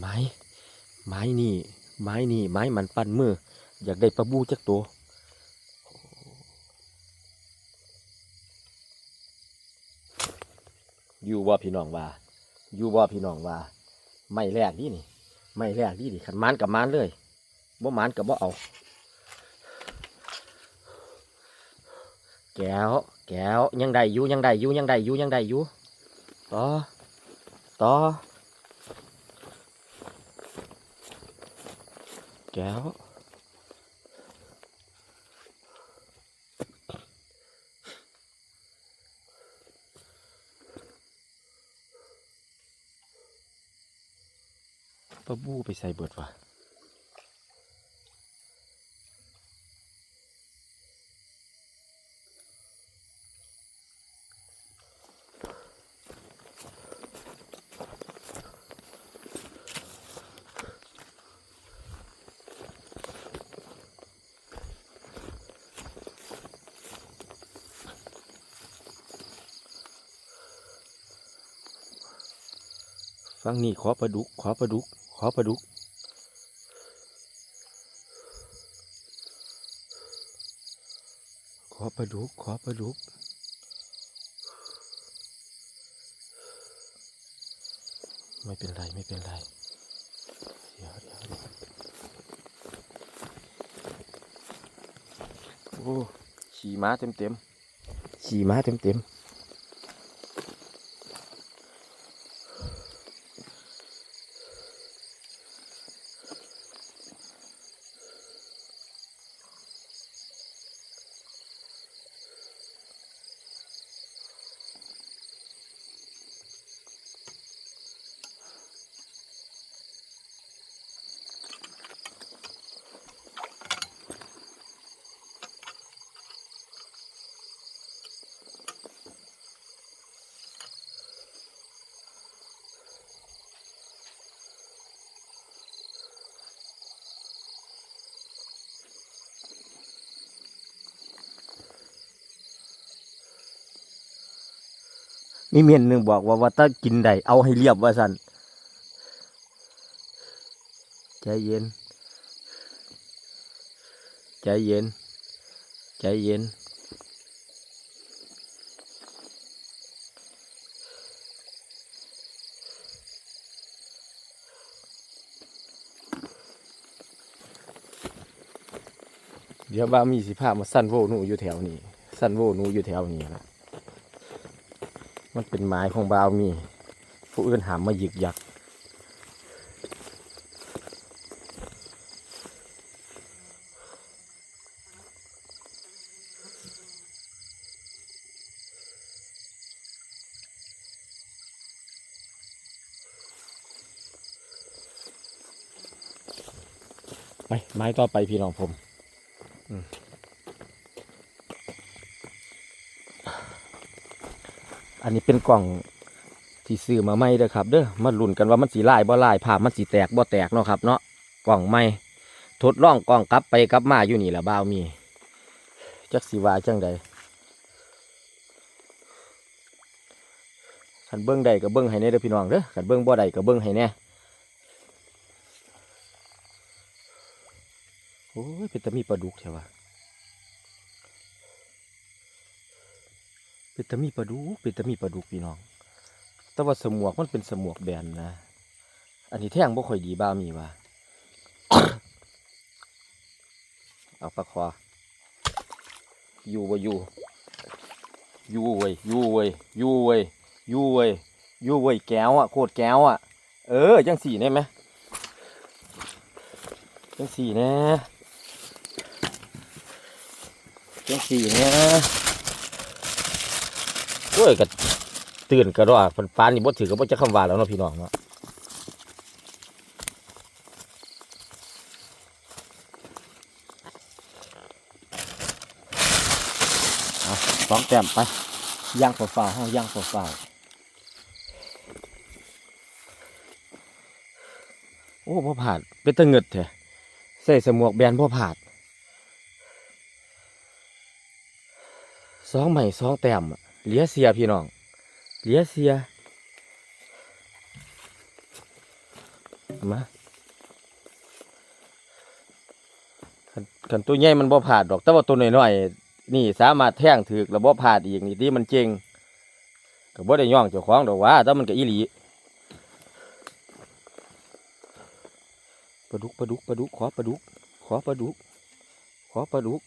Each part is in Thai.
ไม้ ไม้นี่ ไม้นี่ ไม้มันปั้นมือ อยากได้ปลาบูจักตัวอยู่ว่าพี่น้องว่าอยู่ว่าพี่น้องว่าไม่แรกนี่นี่ ไม่แรกนี่นี่ขันมานกับมานเลยบ่มานกับบ่เอา แก้ว แก้วยังได้อยู่ยังได้อยู่ยังได้อยู่ยังได้อยู่ต่อต่อ แก้ว ปะบู้ไปใส่เบิดวะ ฟังนี่ขอปลาดุก ขอปลาดุก ขอปลาดุก ขอปลาดุก ขอปลาดุก ไม่เป็นไร ไม่เป็นไร เดี๋ยวเดี๋ยวโอ้ ขี่ม้าเต็มเต็มขี่ม้าเต็มเต็ม มีเมียนหนึ่งบอกว่าว่าถ้ากินได้เอาให้เรียบว่าสันใจเย็น ใจเย็น ใจเย็นเดี๋ยวบ้ามีสิภาพมาสั้นโวหนูอยู่แถวนี้สั้นโวหนูอยู่แถวนี้นะ มันเป็นไม้ของบาวมี ผู้อื่นหามมาหยิกยักไปไม้ต่อไปพี่น้องผม อืม อันนี้เป็นกล่องที่ซื้อมาใหม่เด้อครับเด้อมาลุ้นกันว่ามันสีลายบ่ลายภาพมันสีแตกบ่แตกเนาะครับ เนาะกล่องใหม่ทดลองกล่องกลับไปกลับมาอยู่นี่แหละบ้าวมีจักสีวาจังใดขันเบิ้องใดก็เบิ้องให้แน่เด้อพี่น้องเด้อขันเบิ้องบ่ใดก็เบิ้องให้แน่โอ้ยเป็นตะมีปลาดุกใช่ปะ เป็นตะมีปลาดุกเป็นตะมีปลาดุกพี่น้อง แต่ว่าสมวกมันเป็นสมวกแบนนะ อันนี้แท่งบ่ค่อยดีบ้ามีว่าเอาปลาคออยู่บ่อยู่อยู่เว้ยอยู่เว้ยอยู่เว้ยอยู่เว้ยอยู่เว้ยแก้วอะโคตรแก้วอะ เออจังสี่ได้ไหมจังสี่แน่จังสี่แน่ โอ้ยก็ตื่นกระดอกฟันฟานนี่บ่ถือก็บ่จะคำว่าแล้วเนาะพี่น้องเนาะเอาสองแต้มไปย่างเปล่าๆเฮาย่างเปล่าโอ้พ่อผาดเป็นตะเงิดแท้ใส่สมวกแบนพ่อผาดสองใหม่สองแต้มอะ เหลียเสียพี่น้อง เหลียเสียามาคันตัวใหญ่มันบ่ผาดดอก แต่ว่าตัวน้อยๆนี่สามารถแท่งถือแล้วบ่าดอีกนี่ที่มันเจงก็บ่ได้ย่องเจ้าของดอกว่าแต่มันก็อีหลีปลาดุกปลาดุกปลาดุกขอปลาดุก ขอปลาดุก ขอปลาดุก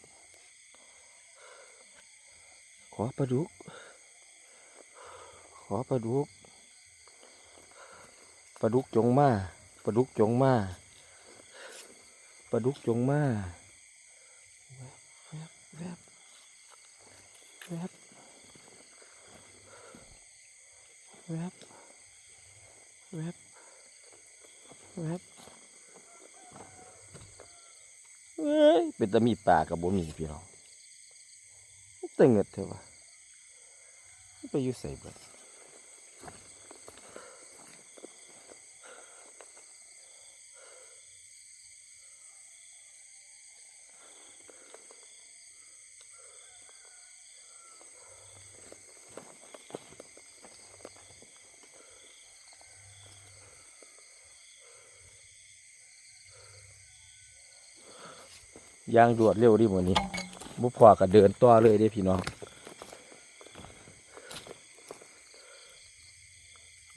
ขอปลาดุก อปลาดุกปลาดุกจงมาปลาดุกจงมาปลาดุกจงมาแวบแวบแวบแวบแวบแวบเอ้ยเป็นตะมีปลากับบ่มีพี่น้องแต่เงิดเถอะวะไปอยู่ใส่เบิด ยางรวดเร็วดิหมดนี้บุพอก็เดินต่อเลยเด้พี่น้อง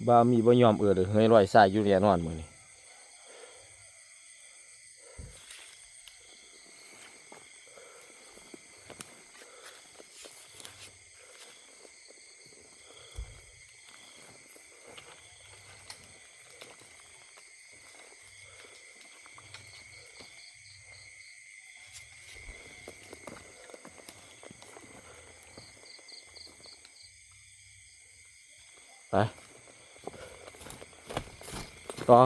บ้ามีบ่ยอมเอือเลยเฮ้ยร้อยสายอยู่เรียนอนมือนี้ ไปต่อ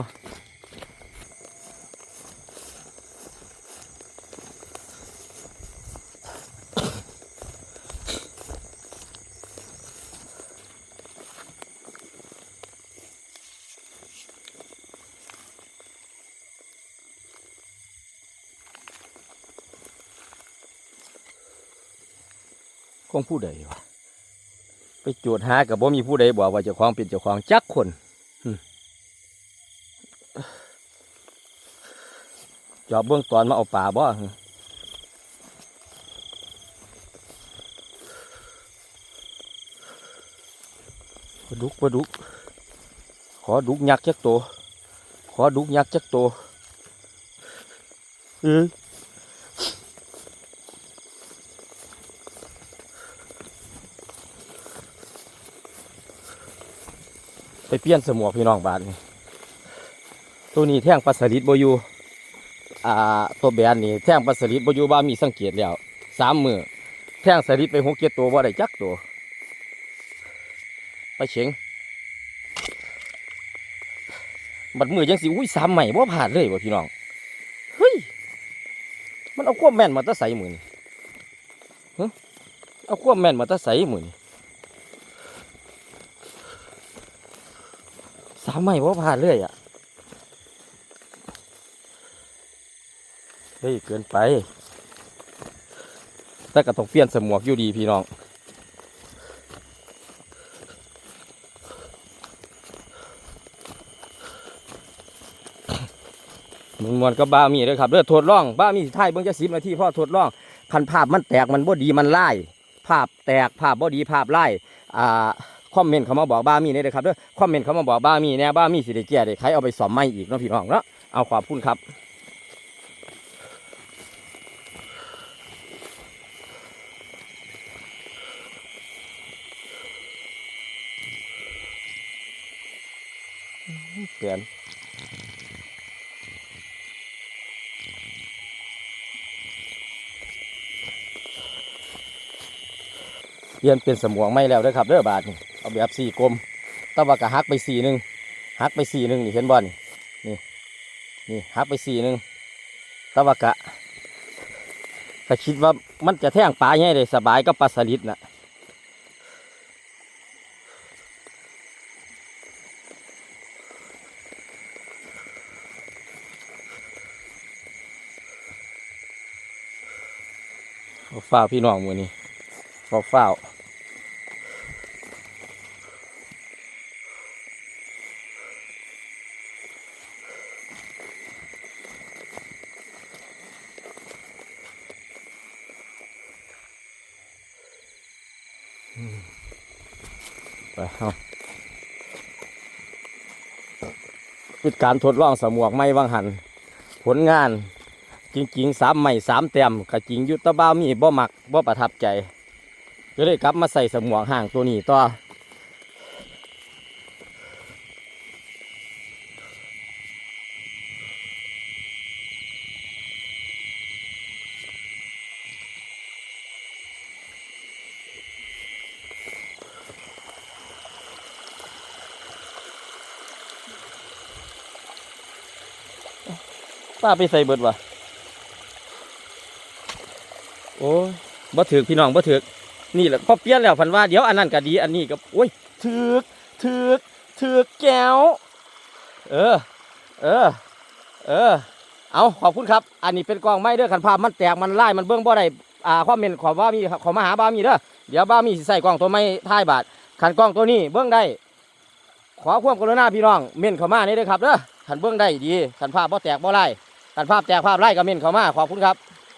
คงผู้ใดวะไป จูดหากับบ่มีผู้ใดบอกว่าเจ้าของเป็นเจ้าของจักคนจอบเบื้องตอนมาเอาป่าบ่ปลาดุกปลาดุก ขอดุกยักษ์จักตัวขอดุกยักษ์จักตัวเออ ไปเปลี่ยนสมวกพี่น้องบาทนี่ตัวนี้แท่งปลาสลิดบยูอ่าตัวแบนนี่แท่งปลาสลิดบยูบ้ามีสังเกตแล้วสามมือแท่งสลิดไปหกเจ็ดตัวบ่ได้จักตัวไปเฉียงบัดมือยังสิอุ้ยสามใหม่บ่ผ่านเลยบ่พี่น้องเฮ้ยมันเอาควบแม่นมาตะใส่มือนี่เอาควบแม่นมาตะใส่มือนี่ สามใหม่ว่าผ่านเลยอะเฮ้ยเกินไป แต่ก็ต้องเปลี่ยนสมวกอยู่ดีพี่น้องมันมวนก็บ้ามีเลยครับเด้อดทดลองบ้ามีท้ายเบิ่งจะสิบนาทีพ่อทดลองคันภาพมันแตกมันบ่ดีมันไล่ภาพแตกภาพบ่ดีภาพไล่อ่า คอมเมนต์เขามาบอกบ้ามีเนี่ยเลยครับเด้อคอมเมนต์เขามาบอกบ้ามีเนี่ยบ้ามีสิได้แก้ได้ใครเอาไปสอมไม่อีกเนาะพี่น้องเนาะเอาขอบคุณครับเปลี่ยนเปลี่ยนเป็นสมองไม่แล้วด้อครับเด้อบาทนี่ เอาแบบสี่กลมตะว่ากะหักไปสี่หนึ่งหักไปสี่หนึ่งนี่เห็นบ่นี่นี่นี่หักไปสี่หนึ่งตะว่ากะถ้าคิดว่ามันจะแท่งปลาง่ายได้สบายก็ปลาสลิดน่ะเอาฝ้าพี่น้องมือนี้ฝ้าวฝ้า ไปเอาปิดการทดลองสมวกไม่วังหัน ผลงาน จริงๆสามใหม่สามเต็มกะจริงอยุตตะบ้ามีบ่หมักบ่ประทับใจ ก็เลยกลับมาใส่สมวกห่างตัวนี้ต่อ ป้าไปใส่เบิดวะโอ้บ่ถือพี่น้องบ่ถือนี่แหละพอเปลี่ยนแล้วพันว่าเดี๋ยวอันนั้นก็ดีอันนี้ก็โอ้ยถือกถือกถือกแก้ว เออ เออ เออ เอาขอบคุณครับ อันนี้เป็นกล้องไม้เด้อขันภาพมันแตกมันไล่มันเบื้องบ่ได้อ่าความเมนขอว่ามีขอมาหาบ้ามีเด้อเดี๋ยวบ้ามีสใส่กล้องตัวไม้ท้ายบาทขันกล้องตัวนี้เบื้องได้ ขอความกรุณาพี่น้องเมนเข้ามานี่เด้อครับเด้อขันเบื้องได้ดีขันภาพบ่แตกบ่ไล่ กันภาพแจกภาพไล่ก็เม่นเข้ามาขอบคุณครับ